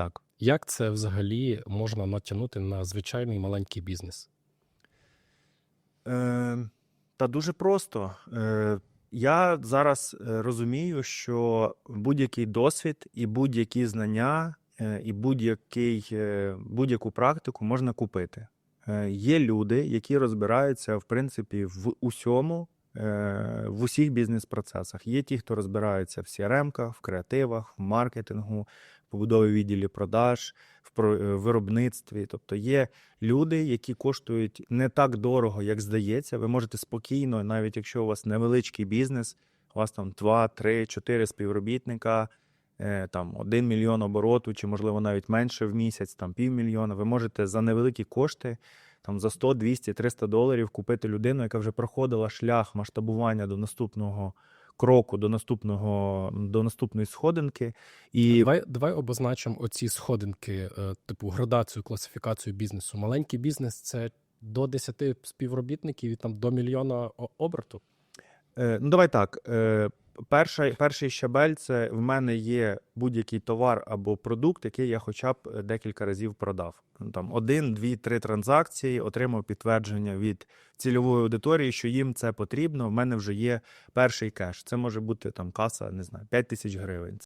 Так. Як це взагалі можна натягнути на звичайний маленький бізнес? Е, та дуже просто. Е, я зараз е, розумію, що будь-який досвід і будь-які знання, е, і будь-який, е, будь-яку практику можна купити. Є люди, які розбираються, в принципі, в усьому, в усіх бізнес-процесах. Є ті, хто розбираються в CRM-ках, в креативах, в маркетингу, в побудові відділі продаж, в е, виробництві. Тобто є люди, які коштують не так дорого, як здається. Ви можете спокійно, навіть якщо у вас невеличкий бізнес, у вас там 2, 3, 4 співробітника, е, там 1 мільйон обороту, чи можливо навіть менше в місяць, там півмільйона. Ви можете за невеликі кошти. Там за 100, 200, 300 доларів купити людину, яка вже проходила шлях масштабування до наступного кроку, до наступного до наступної сходинки. І Давай, давай обозначимо оці сходинки, е, типу градацію, класифікацію бізнесу. Маленький бізнес це до 10 співробітників і там до мільйона оберту. Е, ну, давай так. Перший, перший щабель це в мене є будь-який товар або продукт, який я хоча б е, декілька разів продав. Ну, Там один, дві, три транзакції, отримав підтвердження від цільової аудиторії, що їм це потрібно. В мене вже є перший кеш. Це може бути там каса, не знаю, 5 тисяч гривень.